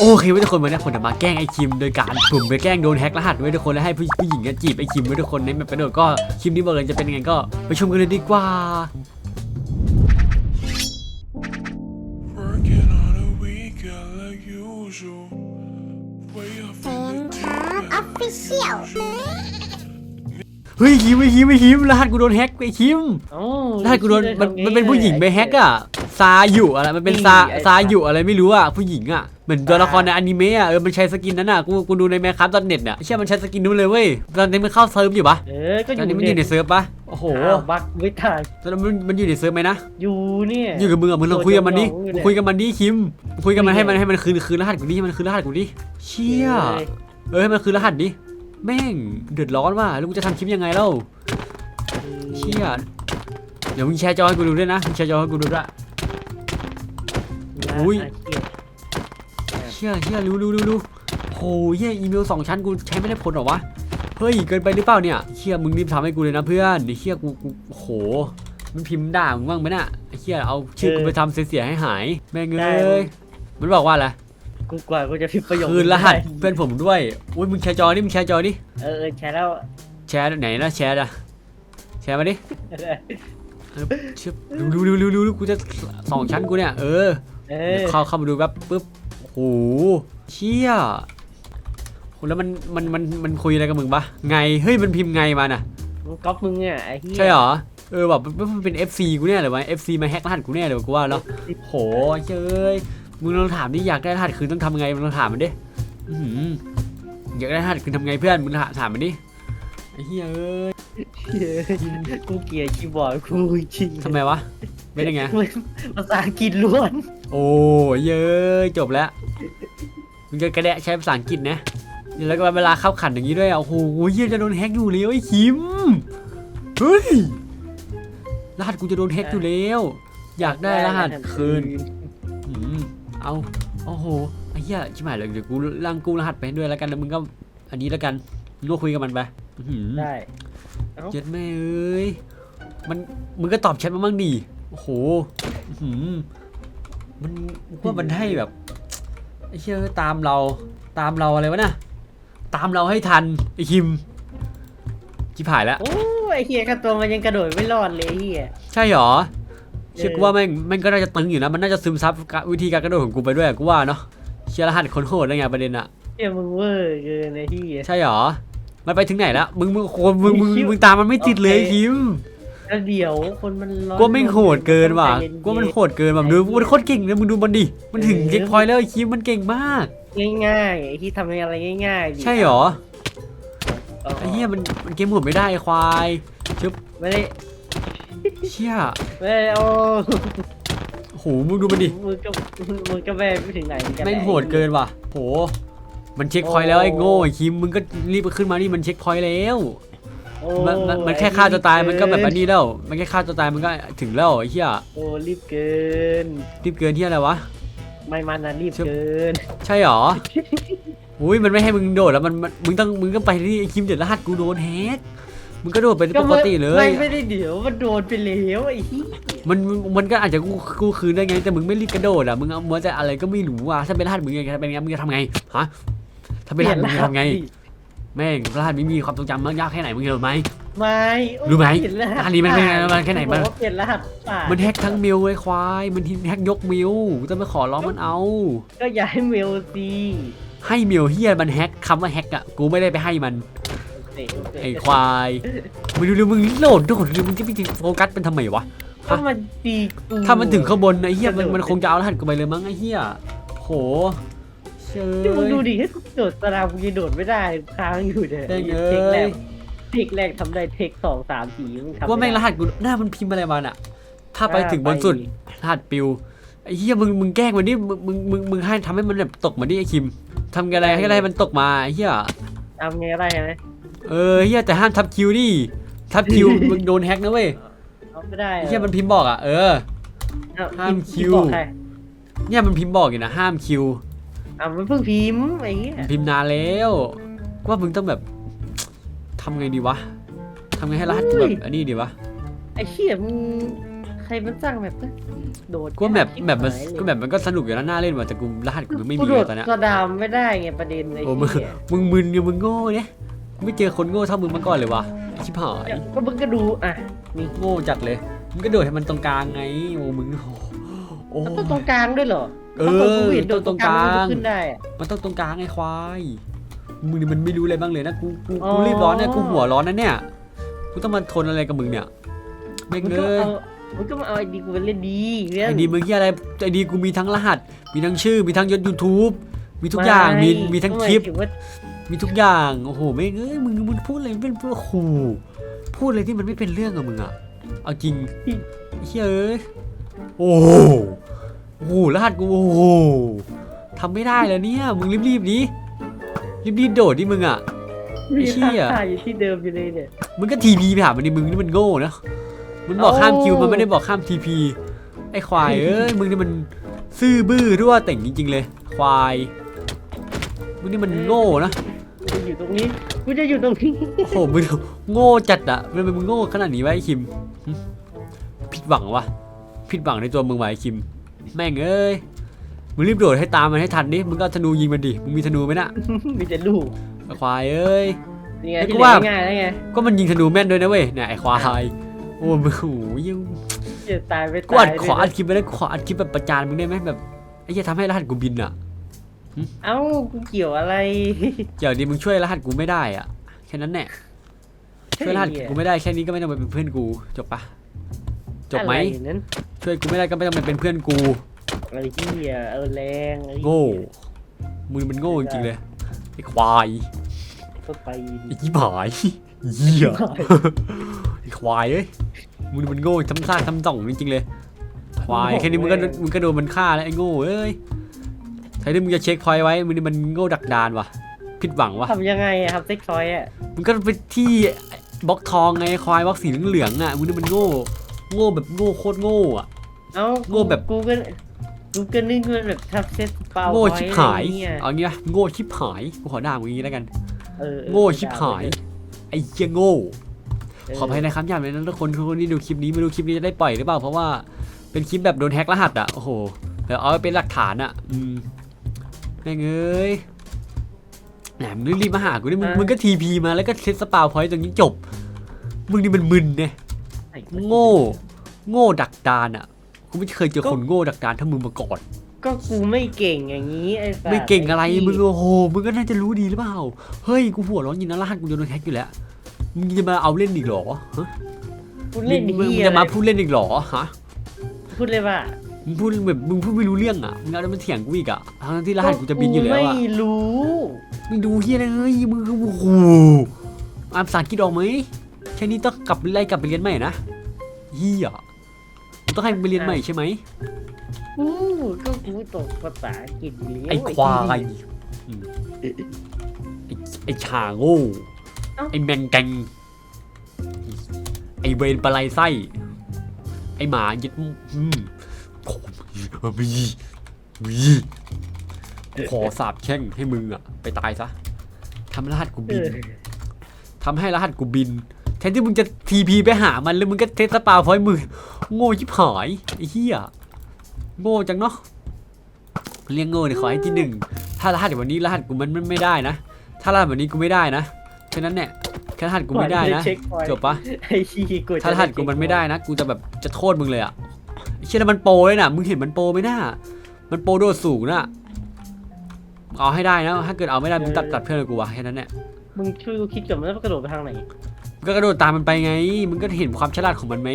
โอเคไว้ทุกคนวันนี้ผมจะมาแกล้งไอ้คิมโดยการผมไปแกล้งโดนแฮกรหัสไว้ทุกคนแล้วให้ผู้ผู้หญิงอะจีบไอ้คิมไว้ทุกคนในแบบกระโดดก็คลิปนี้บอกเลยจะเป็นยังไงก็ไปชมกันเลยดีกว่า Working on a weekend like usual. Way up เซนครับออฟฟิเชียล เฮ้ยคิมไอ้คิมไอ้คิมรหัสกูโดนแฮกไอ้คิมโอ้รหัสกูโดนมันมันเป็นผู้หญิงไปแฮกอะซาอยู่อะไรมันเป็นซาซาอยู่อะไรไม่รู้อะผู้หญิงอะเหมือนตัวละครในอนิเมะอะเออมันใช้สกินนั้นอะกูกูดูในแมคครับตอนเน็ตอะเชื่อมันใช้สกินนู้นเลยเว้ยตอนนี้มันเข้าเซิร์ฟอยู่ปะเออก็อตอนยู่นี้มันอยู่ในเซิร์ฟปะโอ้โหอ้าวบักไม่ทันตอนนั้นมันมันอยู่ในเซิร์ฟไหมนะอยู่เนี่ยอยู่กับมึงอะมึงลองคุยกับมันดิโดนยองอยู่มึงเนี่ยคุยกับมันดิคิมมึงคุยกับมันคุยให้ไงมันให้มันคืนคืนรหัสกูดิให้มันคืนรหัสกูดิเชี่ยเลยเออให้มันคืนรหัสดิ แม่งเดือดร้อนว่ะแล้วกูจะทำคลิปยังไงเล่าเชี่ยเดี๋ยวมึงแชร์จอให้กูดูด้วยนะมึงแชร์จอให้กูดูด้วย อุ้ยาเกลีดเชี่ยเชี่ยรู้รู้รู้รู้โหเฮียอีเมลสองชั้นกูใช้ไม่ได้ผลเหรอวะ เฮ้ยเกินไปหรือเปล่าเนี่ยเชี่ยมึงรีบทำให้กูเลยนะเพื่อนไอ้เชี่ยกูกูโหมันพิมพ์ด่ามึงบ้างไหมน่ะไอ้เชี่ยเอาชื่อกูไปทำเสียๆให้หาย แม่งเอ้ยมันบอกว่าอะไร กูกว่ากูจะพิมพ์ประโยคคืนรหัสได้เพื่อนผมด้วย อุ้ยมึงแชร์จอดิมึงแชร์จอดิเออเออแชร์แล้วแชร์ไหนนะแชร์อะแชร์มาดิเออเชื่อดูดูดูดูดูกูจะสองชั้นกูเนี่ย เออเอเดี๋อยวเข้าเข้ามาดูแป๊บปุ๊บโอ้โหเชี่ยโหแล้วมันมันมันมันคุยอะไรกับมึงปะไงเฮ้ยมันพิมพ์ไงมาน่ะมึงก๊อปมึงอะไอ้เหี้ยใช่เหรอเออแบบมันเป็น FC กูเนี่ยหรือวะ FC มาแฮกรหัสกูเนี่ยเดี๋ยวกูว่าแล้วโหเจ้ย มึงลองถามดิอยากได้รหัสคืนต้องทำไงมึงลองถามมันดิอื้อหืออยากได้รหัสคืนทำไงเพื่อนมึงถามถามมันดิไอ้เหี้ยเอ้ยเหี้ยกูเกลียดคีย์บอร์ดกูจริงทำไมวะเป็นยังไงภาษาอังกฤษล้วน โอ้ยเย้ยจบแล้วมึงจะกระแดะใช้ภาษาอังกฤษนะแล้วก็เวลาเข้าขันอย่างนี้ด้วยอะโอ้โหเยี่ยจะโดนแฮกอยู่แล้วไอ้คิมเฮ้ยรหัสกูจะโดนแฮกอยู่แล้ว อยากได้รหัสคืนอืม เอาโอ้โหไอ้เหี้ยชิบหายเลยเดี๋ยวกูร่างกู้รหัสไปให้ด้วยแล้วกันแล้วมึงก็อันนี้แล้วกันมึงก็คุยกับมันไปอื้อหือได้เจ็ดแม่เอ้ยมันมึงก็ตอบแชทมาบ้างดิโอ้โหอื้อหือมันว่ามันให้แบบไอ้เชี่ยตามเราตามเราอะไรวะน่ะตามเราให้ทันไอ้คิมชิบหายแล้วโอ้ยไอ้เหี้ยกระตัวมันยังกระโดดไม่รอดเลยไอ้เหี้ยใช่หรอ เชื่อเออกูว่าแม่งแม่งก็น่าจะตึงอยู่นะมันน่าจะซึมซับวิธีการกระโดดของกูไปด้วยอะกูว่าเนาะเชียรหัสคนโหดได้ไงประเด็นอะเหี้ยมึงเวอร์เกินไอ้เหี้ยใช่หรอมันไปถึงไหนแล้วมึงมึงโคนมึงมึงคิวมึงตามมันไม่ติดเลยโอเคคิมแล้วเดี๋ยวคนมันร้อนกูว่าแม่งโหดเกินว่ะใจเย็ๆกูว่ามันโหดเกินแบบดูมันโคตรเก่งเลยมึงดูมันดิมันถึงเออเช็คพอยต์แล้วไอ้คิมมันเก่งมาก ง่ายๆไอ้ที่ทำอะไรง่ายๆดิใช่หรออ๋อไอ้เหี้ยมันมันเกมโหดไม่ได้ไอ้ควายชึบไม่ได้ เชี่ยไม่ได้โอ้โอ้โหมึงดูมันดิมึงก็มึงก็แม่ไม่ถึงไหนเหอนกันแม่งโหดเกินว่ะโห มันเช็คพอยต์แล้วไอ้โง่ไอ้คิมมึงก็รีบขึ้นมานี่มันเช็คพอยต์แล้วโอ้มันมันมันแค่ฆ่าตัวตายมันก็แบบอันนี้แล้ว มันแค่ฆ่าตัวตายมันก็ถึงแล้วไอ้เหี้ยโอ้รีบเกิน รีบเกินที่อะไรวะ ไม่มันนะรีบชึบเกิน ใช่หรออุ้ยมันไม่ให้มึงโดดแล้วมันมันมึงต้องมึงก็ไปที่ไอ้คิมเดือดรหัสกูโดนแฮก มึงก็โดดไปปกติเลไม่ย ไม่ได้เดี๋ยวมันโดนไปแล้วไอ้ที่มันมันมันก็อาจจะกูกูคืนได้ไงแต่มึงไม่รีบกระโดดอะมึงเอามัวแต่อะไรก็ไม่รู้อะถ้าเป็นรหัสมึงไงถ้าเป็นไงมึงจะทำไงฮะถ้าเป็นรหัสมึงจะทำไง แม่งรหัสไม่มีความทรงจำมากยากแค่ไหนมึงรู้ไหม ไม่โอ้รู้ไหมเปลี่ยนรหัสอันนี้มันเป็นไงมันแค่ไหนบมัอนกว่าเปลี่ยนรหัสป่ามันแฮกทั้งเมลไอ้ควายมันแฮกยกเมลจะไปขอร้องมันเอา ก็อย่าให้เมลซีให้เมลเฮียมันแฮกคำว่าแฮกอะกูไม่ได้ไปให้มันเตะเตะ ไอ้ควายมึงดูดูมึงโหลดโดดดูมึงจะไปโฟกัสเป็นทำไมวะ ถ้ามันตีกูถ้ามันถึงข้างบนไอ้เฮียมันมันคงจะเอารหัสกูไปเลยมั้งไอ้เฮียโหเชดูมึงดูยดิให้กูโดดสลามกูยังโดดไม่ได้ค้างอยู่เนี่ยแม่งเอ้เทคแรยกเทคแรกทำได้เทคสองสามสี่มึงทำว่าแม่งรไได้หัสกูหน้ามันพิมพ์อะไรมาน่ะ ถ้าไปถึงบนสุดรหัสปิวไอ้เฮียมึงมึงแกล้งมันดิมึงมึงมึงมึงให้ทำให้มันแบบตกมาดิไอ้คิมทำอะไรให้อะไรให้มันตกมาไอ้เฮียทำไงก็ได้ใช่ไหม เออเฮียแต่ห้ามทับคิวดิทับคิวมึงโดนแฮกนะเว้ยเอาไม่ได้ไอ้เฮียมันพิมพ์บอกอะเออ เอห้ามคิว บอกใรเนี่ยมันพิมพ์บอกอยู่นะห้ามคิว อะมันเพิ่งพิมพ์ไอ้เหี้ยมันพิมพ์นานแล้วก็ว่ามึงต้องแบบทำไงดีวะทำไงให้รหัสกูแบบอันนี้ดีวะไอ้เหี้ยมึงใครมันสร้างแบบนั้นโดดก็แบบชิแบบมันหายเลยก็แบบมันก็สนุกอยู่แล้วน่าเล่นว่ะแต่กูรหัสกูไม่กูมีโดเลดยตอนเนี้ยสะดามไม่ได้ไงประเด็นเลยโอ้มึงเหี้ยมึงมึนเนี่ยมึงโง่เนี่ยกู ไม่เจอคนโง่เท่ามึงมาก่อนเลยวะไอ้ชิบหายก็มึงก็ดูอะนี่โง่จัดเลยมึงก็โดดให้มันตรงกลางไงโอ้มึงโอ้โอ้มันต้องตรงกลางด้วยเหรอเออถ้ากูเห็นโดดตรงกลางตรงกลางมันจะขึ้นได้อะมันต้องตรงกลางไอ้ควายมึงนี่มันไม่รู้อะไรบ้างเลยนะกูกูอ๋อกูรีบร้อนเนี่ยกูหัวร้อนนะเนี่ยกูต้องมาทนอะไรกับมึงเนี่ยแม่งมึงเลก็ยเอามึงก็มาเอาไอดีกูไปเล่นดีเพื่อนไอดีมึงที่อะไรไอดีกูมีทั้งรหัส มีทั้งชื่อมีทั้งยศ YouTube มีทุกอย่างมีมีทั้งคลิปห มายถึงว่ามีทุกอย่างโอ้โหไม่งเอ้ยมึงมึงพูดอะไรเป็นโอ้โหพูดอะไรที่มันไม่เป็นเรื่องกับมึงอะเอาจริงเฮ้ยเอ้ยโอ้โหโอ้โหรหัสกูโอ้โหทำไม่ได้แล้วเนี่ยมึงรีบๆดิรีบๆโดดดิมึงอะไอ้เหี้ยท่าอยู่ที่เดิมอยู่เลยเนี่ยมึงก็ทีพีไปหามันดิมึงนี่มันโง่นะมันบอกข้ามคิวมันไม่ได้บอกข้ามทีพีไอ้ควายเอ้ยมึงนี่มันซื่อบื้อรั่วเต่งจริงๆเลย ควายมึงนี่มันโง่นะกู จะอยู่ตรงนี้กูจะอยู่ตรงนี้โอ้โหมึงโง่จัดอะมันเป็นมึงโง่ขนาดนี้วะไอ้คิมหึผิดหวังวะผิดหวังในตัวมึงวะไอ้คิม แม่งเอ้ยมึงรีบโดดให้ตามมันให้ทันดิมึงก็เอาธนูยิงมันดิมึงมีธนูไหมน่ะมีแต่ลูกไอ้ควายเอ้ย นี่ไงไอ้กูที่เหลืว่าอง่ายๆแล้วไงก็มันยิงธนูแม่นด้วยนะเว้ยเนี่ยไอ้ควายโอ้มึงโอ้โหยัง จะตายไปกูอัตาดยขออัดคลิปไปได้ขออัดคลิปแบบประจานมึงได้ไหมแบบไอ้เหี้ยทำให้รหัสกูบินอะ เอ้ากูเกี่ยวอะไร เดี๋ยวนี้มึงช่วยรหัสกูไม่ได้อะแค่นั้นแหละช่วยรหัสกูไม่ได้แค่นี้ก็ไม่ต้องมาเป็นเพื่อนกูจบปะจบไหมอะไรนั้นช่วยกูไม่ได้ก็ไม่ต้องมาเป็นเพื่อนกูอะไรที่อะเออแรงไอ้โง่มึงมันโง่จริงๆเลยไอ้ควายก็ไปไอ้ยี่ผายเหี้ยไอ้ควายเอ้ยมึงมันโง่ทำซ่าทำต่องจริงๆเลย ควายแค่นี้มึงก็มึงก็โดนมันฆ่าแล้วไอ้โง่เอ้ย ใช่ที่มึงจะเช็คพอยต์ไว้มึงนี่มันโง่ดักดานว่ะผิดหวังว่ะทำยังไงอะครับเซ็กซอยอะมึงก็ไปที่บล็อกทองไงควายบล็อกสีเหลืองๆอะมึงนี่มันโง่โง่แบบโง่โคตรโง่อะ เอ้าโง่แบบ กูก็กูก็นึกว่าแบบทับเซ็ตเปล่าโง่ชิบหายไว้อะไรเงี้ยเอางี้นะโง่ชิบหายกูขอด่ามึงอย่างนี้แล้วกันเออเออโง่ชิบหายไอ้เหี้ยโง่เออขออภัยในคำหยาบเลยนะทุกคนทุกคนที่ดูคลิปนี้ไม่รู้คลิปนี้จะได้ปล่อยหรือเปล่าเพราะว่าเป็นคลิปแบบโดนแฮ็กรหัสอะโอ้โหเดี๋ยวเอาไว้เป็นหลักฐานอะอืมแม่งเอ้ยแหมมึงรีบมาหากูนี่มึงมึงก็ทีพีมาแล้วก็เซตสปาวพอยต์ตรงนี้จบ มึงนี่มันมึนเนี่ยไอ้โง่ โง่ดักดานอะกูไม่เคยเจอคนโง่ดักดานเท่ามึงมาก่อน ก็กูไม่เก่งอย่างนี้ไอ้สัสไม่เก่งอะไรที่มึงโอ้โหมึงก็น่าจะรู้ดีหรือเปล่าเฮ้ยกูหัวร้อนยินนะรหัสกูจะโดนแฮ็กอยู่แล้วมึงจะมาเอาเล่นอีกเหรอฮะกูเล่นมึงดีมึงจะมาพูดเล่นอีกเหรอฮะพูดเลยว่า มึงพูดแบบมึงพูดไม่รู้เรื่องอะมึงเอาแล้วมาเถียงกูอีกอะทั้งที่รหัสกูจะบินอยู่แล้วอะไม่รู้มึงดูเฮียอะไรเฮ้ยมึงโอ้โหอ่านภาษาอังกฤษออกไหมแค่นี้ต้องกลับไล่กลับไปเรียนใหม่นะเฮียมึงต้องให้มึงไปเรียนใหม่ใช่ไหมอู้ก็กูตกภาษาอังกฤษอยู่แล้วไอ้ควายอืมไอ้ไอ้ชาโง่ไอ้แมงแกงไอ้เวนปลาไหลไส้ ไอ้หมายึดอืม โอ้ยมีมีกูขอสาบแช่งให้มึงอะ ไปตายซะทำรหัสกูเอบินอทำให้รหัสกูบิน แทนที่มึงจะทีพีไปหามันแล้วมึงก็เทสสปาวพอยต์มือ โง่ชิบหายไอ้เหี้ยโง่จังเนาะเรียกโง่เนี่ยขอให้ที่หนึ่งถ้ารหัสวันนี้รหัสกูมันมันไม่ได้นะ ถ้ารหัสวันนี้กูไม่ได้นะแค่นั้นเนี่ยแค่รหัสกูไม่ได้นะเช็คพอยต์จบปะไอ้ชี้กูจะถ้ารหัสกูมันไม่ได้นะ กูจะแบบจะโทษมึงเลยอะ ไอ้เชี่ยแล้วมันโปรเลยนะมึงเห็นมันโปรไหมน่ามันโปรโดดสูงน่ะเอาให้ได้นะ ถ้าเกิดเอาไม่ได้มึงตัดตัดเพื่อนกูวะแค่นั้นแหละมึงช่วยกูคิดก่อนมันต้องกระโดดไปทางไหนมึงก็กระโดดตามมันไปไง มึงก็เห็นความฉลาดของมันไหม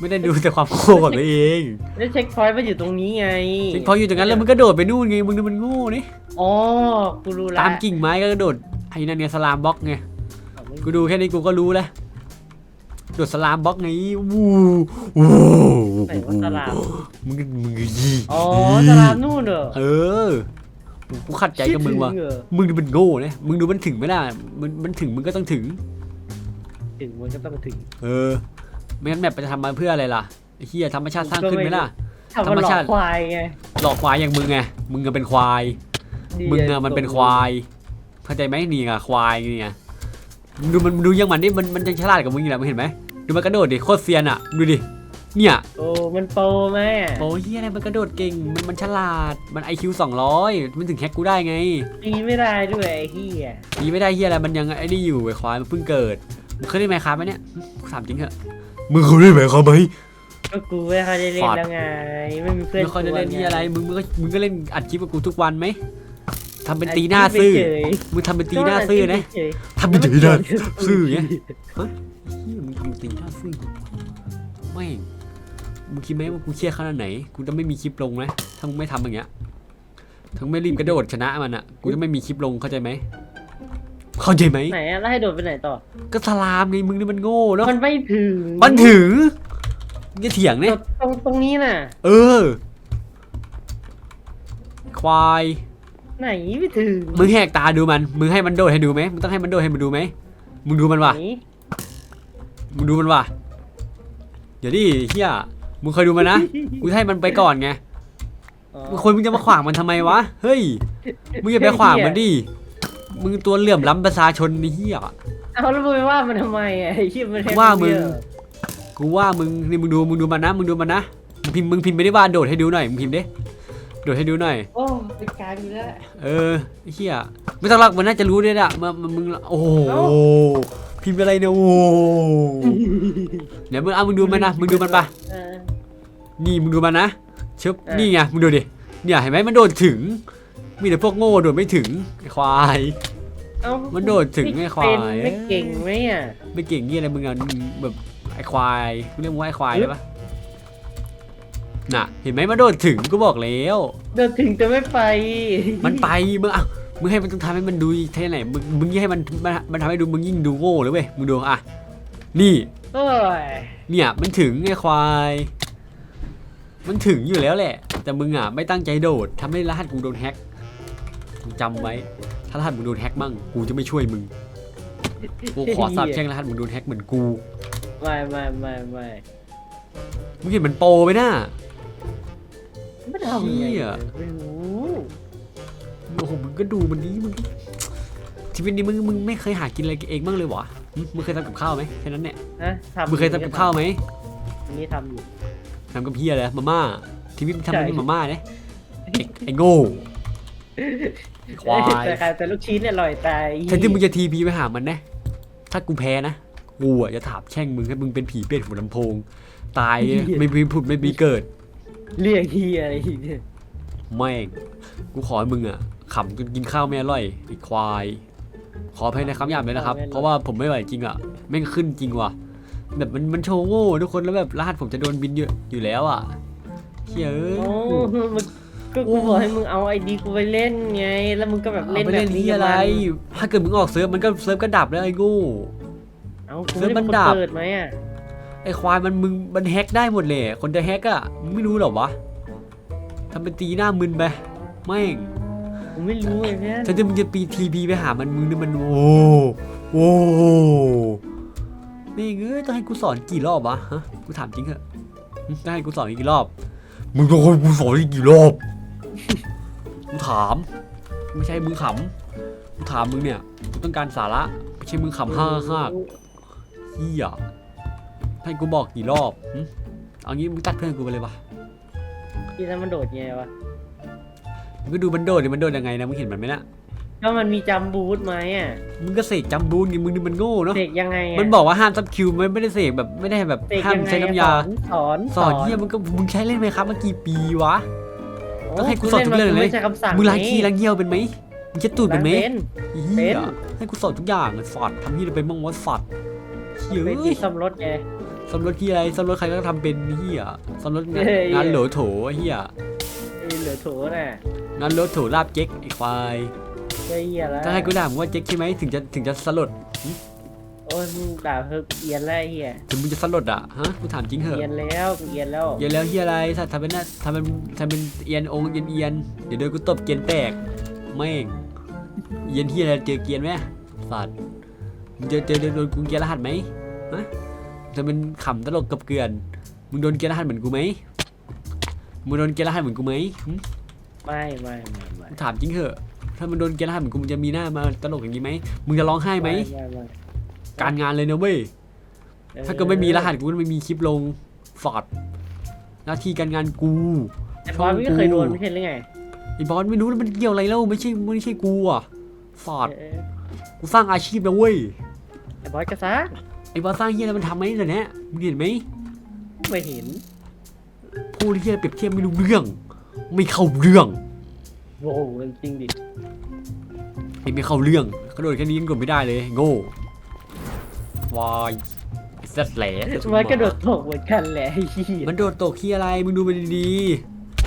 ไม่ได้ดูแต่ความโง่ของตัวเองแล้วเช็คพอยต์มันอยู่ตรงนี้ไงจริงพออยู่ตรงนั้นแล้วมึงก็โดดไปนู่นไง มึงนี่มันโง่นี่อ๋อ กูรู้ละตามกิ่งไม้ก็กระโดดไอ้นั่นเนี่ยสลามบล็อกไง กูดูแค่นี้กูก็รู้แล้ว โดดสลามบล็อกไงวู้วู้ไหนว่าตลาดมึงมึงยี่อ๋อตลาดนู่นเหรอเออกูขัดใจกับมึงว่ะคิดถึเหรอมึงนี่มันโง่เนี่ยมึงดูมันถึงไหมล่ะมันมันถึงมึงก็ต้องถึง ถึงมันก็ต้องถึง เออไม่งั้นแมปจะทำมาเพื่ออะไรล่ะไอ้เหี้ยธรรมชาติสร้างขึ้นไหมล่ะ ทำมันหลธรรมอชากติ ควายไงหลอกควายอย่างมึงไงมึงอะเป็นควายมึงอะมันเป็นควายเข้าใจไหมนี่อะควายนี่ไงมึงดูมันมึงดูยังมันนี่มันมันจะฉลาดกับมึงอยู่แล้วมึงเห็นไหม ดูมันกระโดดดิโคตรเซียนอะดูดิเนี่ยโอ้มันโปรไหมอะโอ้เฮียอะไรมันกระโดดเก่งมันมันฉลาดมัน IQ 200มันถึงแฮกกูได้ไงตีไม่ได้ด้วยไอ้เหี้ยดีไม่ได้เฮียอะไรมันยังไอ้นี่อยู่ไอ้ควายมันเพิ่งเกิดมึงเคยเล่นไหมครับไหมเนี่ยถามจริงเหอะมึงเคยเล่นไหมครับไหมก็กูไม่ค่อยได้เล่นฟอร์ดแล้วไงไม่มีเพื่อนไม่ค่อยได้เล่นชวที่อะไรมึงมึงก็มึงก็เล่นอัดคลิปกับกูทุกวันไหม ทำเป็นไอ้ตีหน้าซื่อเฉยมึงทำเป็นๆตีหน้าซื่อนะเฉยทำเป็นตีหน้าซื่ออย่างเงี้ยฮะเฮียมึงทำเป็นตีหน้าซื่อไม่งมึงคิดไหมว่ากูเครียดขนาดไหน กูจะไม่มีคลิปลงไหมถ้ามึงไม่ทำอย่างเงี้ยถ้ามึงไม่รีบกระโดดชนะมันอะ กูจะไม่มีคลิปลงเข้าใจไหมเข้าใจไหมไหนอะแล้วให้โดดไปไหนต่อ ก็สลามไงมึงนี่มันโง่เนาะมันไม่ถึง มันถึงมึงจะเถียงเนี่ยตรงตรงนี้น่ะ เออ ควาย ไหนไม่ถึงมึงแหกตาดูมัน มึงให้มันโดดให้ดูไหมมึงต้องให้มันโดดให้มันดูไหมมึงดูมันว่ะไหนมึงดูมันว่ะเดี๋ยวดิเฮียมึงเคยดูมันนะมึงให้มันไปก่อนไงอ๋อมึงคนมึงจะมาขวางมันทำไมวะเฮ้ยมึงอย่าไปขวางมันดิมึงตัวเหลื่อมล้ำประชาชนนี่เฮีย เอาแล้วมึงไปว่ามันทำไมอะไอ้เหี้ยมันแทบว่ามึงไเยอะกูว่ามึงนี่มึงดูมึงดูมันนะมึงดูมันนะมึงพิมพ์มึงพิมพ์ไปได้ว่าโดดให้ดูหน่อยมึงพิมพ์ดิ โดดให้ดูหน่อย โอ้เป็นการอยู่แล้ว เออไอ้เฮียไม่ต้องรักมันน่าจะรู้ด้วยอะมันมันมึงโอ้โหเอ้า พิมพ์อะไรเนี่ยโอ้โหเดี๋ยวมึงเอามึงดูมันนะมึงดูมันปะเออ นี่มึงดูมันนะชึบอะนี่ไงมึงดูดิเนี่ยเห็นไหมมันโดดถึง มีแต่พวกโง่โดดไม่ถึงไอ้ควาย เอ้ามันโดดถึงไอ้ควาย เป็นไม่เก่งไหมอะ ไม่เก่งเงี้ยอะไรมึงอะมึงแบบไอ้ควายมึงเรียกว่าไอ้ควายได้ปะ น่ะ เห็นไหมมันโดดถึงกูบอกแล้ว เดินถึงแต่ไม่ไปมันไปมึงอะมึงให้มันต้องทำให้มันดูเท่ไหนมึงมึงยิ่งให้มันมันมันทำให้ดูมึงยิ่งดูโง่เลยเว้ยมึงดูอะนี่โอ้ยเนี่ยมันถึงไอ้ควาย มันถึงอยู่แล้วแหละ แต่มึงอะไม่ตั้งใจโดดทำให้รหัสกูโดนแฮ็กมึงจำไว้ ถ้ารหัสมึงโดนแฮ็กมั่งกูจะไม่ช่วยมึงกูขอสาบแช่งรหัสมึงโดนแฮ็กเหมือนกูไม่ไม่ไม่ไม่มึงเห็นมันโปรไหมน่ะ ไม่ทำยังไงเหี้ย ไม่รู้โอ้โหมึงก็ดูมันนี้มึงชีวิตนี้มึงมึงไม่เคยหากินอะไรเองบ้างเลยวะหึมึงเคยทำกับข้าวไหมแค่นั้นเนี่ยนะทำมึงเคยทำกับข้าวไหมอันนี้ทำอยู่ ทำกับเพี้ยอะไรมาม่าชีวิตมึงทำใช่อะไรมาม่าเนี่ยไอ้ไอ้โง่ควาย แต่การแต่ลูกชิ้นเนี่ยอร่อยตายแทนที่มึงจะทีพีไปหามันนะ ถ้ากูแพ้นะ กูอะจะถามแช่งมึงให้มึงเป็นผีเป็ดหัวลำโพง ตายไม่มีผุดไม่มีเกิด เรียกเฮียอะไรเนี่ยแม่งกูขอให้มึงอะขำจนกินข้าวไม่อร่อยไอ้ควาย ขออภัยในคำหยาบเลยนะครับ เพราะว่าผมไม่ไหวจริงอะแม่งขึ้นจริงว่ะ แบบมันมันโชว์โง่ทุกคนแล้วแบบรหัสผมจะโดนบินเยอะอยู่แล้วอะเฮ้ยเอ้ย โอ้มึงก็กูบอกให้มึงเอาไอดีกูไปเล่นไง แล้วมึงก็แบบเอาเล่นไปแบเล่นบนี้ที่อะไรถ้าเกิดมึงออกเซิร์ฟมันก็เซิร์ฟก็ดับแล้วไอ้โง่เอากูเซิร์ไม่ฟได้มันดับเป็นคนเปิดไหมอะ ไอ้ควายมันมึงมันแฮกได้หมดเลย คนจะแฮกอะมึงไม่รู้หรอวะทำเป็นตีหน้ามึนไปแม่งกูไม่รู้ไอ้เพื่อนถ้าจะมึงจะปีทีพีไปหามันมึงนี่มันโอ้โอ้นี่เอ้ยต้องให้กูสอนกี่รอบวะฮะกูถามจริงเหอะหึต้องให้กูสอนอีกกี่รอบ มึงต้องให้กูสอนอีกกี่รอบกูถาม ไม่ใช่มึงขำกูถามมึงเนี่ยกูต้องการสาระไม่ใช่มึงขำห้าห้าเฮีย ให้กูบอกกี่รอบหึเอางี้มึงตัดเพื่อนกูไปเลยวะที่แล้วมันโดดไงวะมึงก็ดูมันโดดดิมันโดดยังไงนะมึงเห็นมันไหมนะก็มันมีจัมบูทไหมอะมึงก็เสกจัมบูนไงมึงนี่มันโง่เนาะเสกยังไงอะมันบอกว่าห้ามซับคิวมันไม่ได้เสกแบบไม่ได้แบบเสกห้ามยังไงใช้อะน้ำยาสอนสอนเฮียมันก็มึงใช้เล่นไหมครับมากี่ปีวะ ต้องให้กูสอนทุกเรื่องเลย ไม่ใช่คำสั่งมึงล้างขี้ล้างเยี่ยวเป็นไหมมึงจะตูดเป็นไหมเป็น อีเฮียเป็น ให้กูสอนทุกอย่างเลยสอนทำที่เราเป็นมั่งว่าสัตว์เฮียเป็นที่ซ่อมรถไง สำรถที่อะไรสำรถใครก็ทำเป็นเฮียสำรถงานเฮ้ย งานโหลโถเฮียไอ้เหลือโถน่ะงานโหลโถลาบเจ๊กไอ้ควายไอ้เหี้ยแล้วถ้าให้กูด่ามึงว่าเจ๊กใช่ไหมถึงจะถึงจะสลดโอ้ยมึงด่าเพิ่มเอียนแล้วไอ้เหี้ยถึงมึงจะสลดอะฮะกูถามจริงเหอะเอียนแล้วกูเอียนแล้วเอียนแล้วเฮียอะไรสัตว์ทำเป็นหน้าทำเป็นทำเป็นเอียนองค์เอียนเอียนเดี๋ยวโดนกูตบเกียนแตกแม่งเอียนเฮียอะไรเจอเกียนไหมสัตว์มึงเจอเจอโดนกูเกียนรหัสไหมฮะ ทำเป็นขำตลกกับเกลือน มึงโดนเกียนรหัสเหมือนกูไหมมึงโดนเกียนรหัสเหมือนกูไหมหึไม่ไม่ไม่ไม่กูถามจริงเหอะ ถ้ามันโดนเกียนรหัสเหมือนกูมึงจะมีหน้ามาตลกอย่างนี้ไหมมึงจะร้องไห้ไหม ไม่ไม่การงานเลยนะเว้ยถ้าเกิดไม่มีรหัสกูก็ไม่มีคลิปลงฟอดหน้าที่การงานกูไอ้บอสไม่เคยโดนไม่ใช่หรือไงไอ้บอสไม่รู้แล้วมันเกี่ยวอะไรแล้วไม่ใช่ไม่ใช่กูอะฟอดเออกูสร้างอาชีพนะเว้ย ไอ้บอสกระซัก ไอ้บอสสร้างเฮียอะไรมันทำไหมเดี๋ยวนี้มึงเห็นไหมไม่เห็นพูดเฮียเปรียบเทียบไม่รู้เรื่อง ไม่เข้าเรื่องโว้โหจริงดิไอ้ไม่เข้าเรื่องกระโดดแค่นี้ยังกดไม่ได้เลย โง่วายไอ้สัตว์แหล่มันกระโดดตกเหมือนกันแหละไอ้เหี้ยมันโดดตกขี้อะไรมึงดูมันดี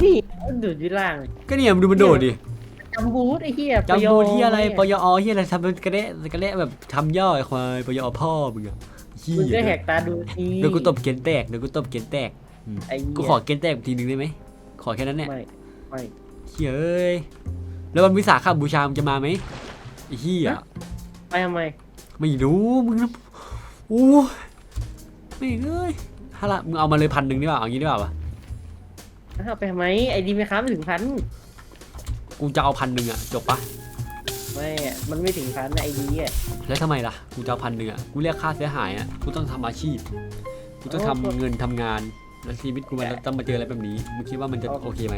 นี่มันดูดที่ล่างๆก็เนี่ยมึงดูมันโดดดิจำบูทไอ้เหี้ยจำบูที่อะไรปปยอเฮียอะไรทำเป็นกระเดะกระเดะแบบทำย่อไอ้ควายปยอพ่อมึงอะ เฮีมึงก็ยแหกตาดูทีเดี๋ยวกูตบเกนแตกเดี๋ยวกูตบเกนแตกไอ้เหี้ยกูขอเกนแตกทีนึงได้ไหมขอแค่นั้นเนี่ยไม่ไม่เฮียเอ้ยแล้ววันวิสาขบูชามึงจะมาไหมไอ้เฮียไปทำไมไม่รู้มึงนะโอ้ยไม่เอ้ยถ้าละมึงเอามาเลยพันหนึ่งดีกว่าเอางี้ดีกว่าวะเอาไปทำไมไอ้ดีไม่ค้าไม่ถึงพันกูจะเอาพันหนึ่งอะจบปะ ไม่อะมันไม่ถึงพันนะไอ้ดีอะ แล้วทำไมล่ะ กูจะเอาพันหนึ่งอะกูเรียกค่าเสียหายอะกูต้องทำอาชีพ กูต้องทำเงินทำงาน แล้วชีวิตกูมันต้องมาเจออะไรแบบนี้ มึงคิดว่ามันจะโอเคไหม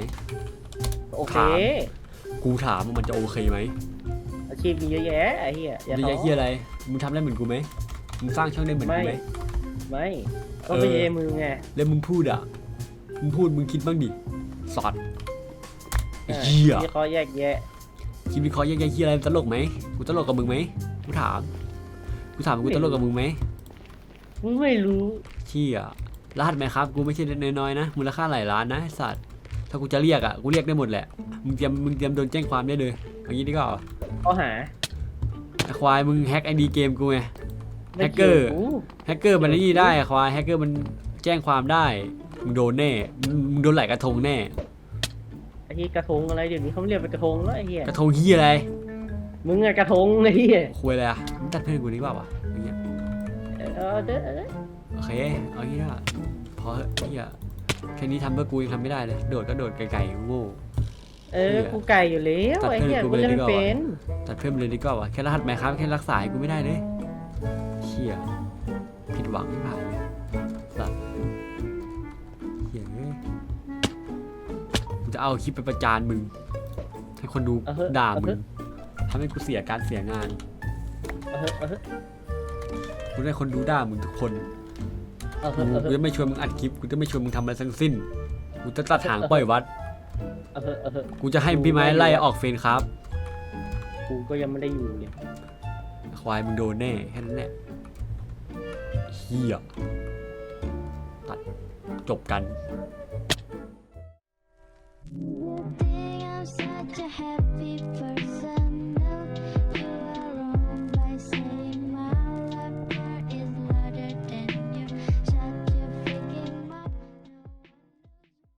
โอเค ถาม กูถามว่ามันจะโอเคไหมอาชีพมีเยอะแยะไอ้เหี้ยอย่าเยอะท้อแยะเฮียอะไร มึงทำได้เหมือนกูไหมมึงสร้างช่องได้เหมือนกูไหม ไม่ก็ไม่เออใช่มือไง แล้วมึงพูดอะมึงพูดมึงคิดบ้างดิสอดไอ้เหี้ย ที่เขาแยกแยะ คิดวิเคราะห์แยกๆเฮียอะไรตลกไหมกูตลกกับมึงไหมกูถาม กูถามว่ากูตลกกับมึงไหมมึงไม่รู้เชี่ยรหัสไหมครับ กูไม่ใช่น้อยๆนะ มูลค่าหลายล้านนะไอ้สัตว์ ถ้ากูจะเรียกอะ กูเรียกได้หมดแหละ มึงเตรียม มึงเตรียมโดนแจ้งความได้เลยอย่างนี้ดีกว่าเขาหาไอ้ควาย มึงแฮ็กไอดีเกมกูไงไม่แฮกเกอร์กี่ยวกูแฮกเกอร์มันนี่ได้อะควาย แฮกเกอร์มันแจ้งความได้ มึงโดนแน่ มึงมึงโดนไหลกระทงแน่ ไอ้ที่กระทงอะไรเดี๋ยวนี้เขาเรียกเป็นกระทงแล้วไอ้เหี้ยกระทงเฮียอะไรมึงอะกระทงไอ้เหี้ยคุยอะไรอะมึงตัดเพื่อนกูนี่เปล่าวะอย่างเงี้ยเออเด้อเด้อโอเคเอางี้นะพอเถอะเฮียแค่นี้ทำเพื่อกูยังทำไม่ได้เลยโดดก็โดดไกลๆโง่เออกูไก่อยู่แล้วตัดไอ้เพื่อนเหี้ยกูกูไปเลยเล่นดีไม่กว่าเป็นตัดเพิ่มเลยดีกว่าวะแค่รหัสไหมครับแค่รักษาให้กูไม่ได้เลยเชี่ยผิดหวังไม่ผ่านเลย จะเอาคลิปไปประจานมึง ให้คนดูเอาเถอะด่าเอามึเถงอะ ทำให้กูเสียการเสียงานเอาเถอะเอาเถอะกูได้คนดูด่ามึงทุกคนเอาเถกูอะเอาเถกูอะจะไม่ชวนมึงอัดคลิปกูจะไม่ชวนมึงทำอะไรทั้งสิ้นกูจะตัดหางปล่อยวัด เอาเถอะเอาเถอะกูจะให้พี่ไม้ไล่ออกเฟนครับ กูก็ยังไม่ได้อยู่เนี่ยควายมึงโดนแน่แค่นั้นแหละเฮียตัดจบกัน happy birthday.